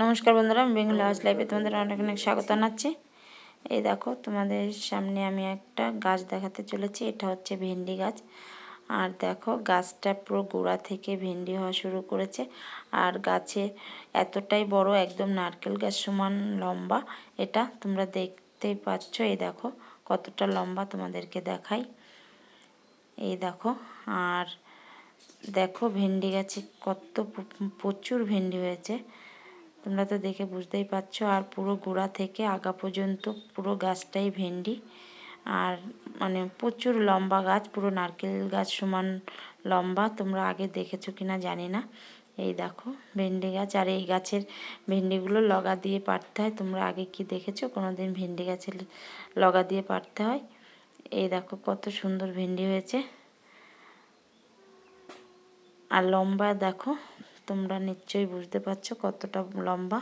নমস্কার বন্ধুরা, আমি বেঙ্গল হাউস লাইফে তোমাদের অনেক অনেক স্বাগত জানাচ্ছি। এই দেখো, তোমাদের সামনে আমি একটা গাছ দেখাতে চলেছি, এটা হচ্ছে ভেন্ডি গাছ। আর দেখো, গাছটা পুরো গোড়া থেকে ভেন্ডি হওয়া শুরু করেছে। আর গাছে এতটাই বড়, একদম নারকেল গাছ সমান লম্বা, এটা তোমরা দেখতেই পাচ্ছ। এই দেখো, কতটা লম্বা তোমাদেরকে দেখাই। এই দেখো, আর দেখো ভেন্ডি গাছে কত প্রচুর ভেন্ডি হয়েছে। তোমরা তো দেখে বুঝতেই পারছ, আর পুরো গোড়া থেকে আগা পর্যন্ত পুরো গাছটাই ভেন্ডি। আর মানে প্রচুর লম্বা গাছ, পুরো নারকেল গাছ সমান লম্বা, তোমরা আগে দেখেছ কিনা জানি না। এই দেখো ভেন্ডি গাছ, আর এই গাছের ভেন্ডিগুলো লগা দিয়ে পারতে হয়। তোমরা আগে কি দেখেছ? কোনো দিন ভেন্ডি গাছের লগা দিয়ে পারতে হয়? এই দেখো কত সুন্দর ভেন্ডি হয়েছে। আর লম্বা দেখো তোমরা নিশ্চয়ই বুঝতে পারছ কতটা লম্বা।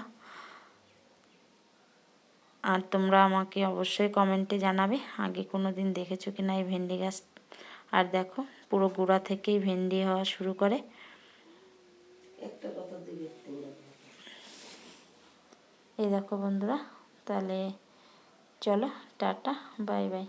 আর তোমরা আমাকে অবশ্যই কমেন্টে জানাবে আগে কোনো দিন দেখেছ কি না এই ভেন্ডি গাছ। আর দেখো পুরো গোড়া থেকেই ভেন্ডি হওয়া শুরু করে। এই দেখো বন্ধুরা তাহলে চলো টাটা বাই বাই।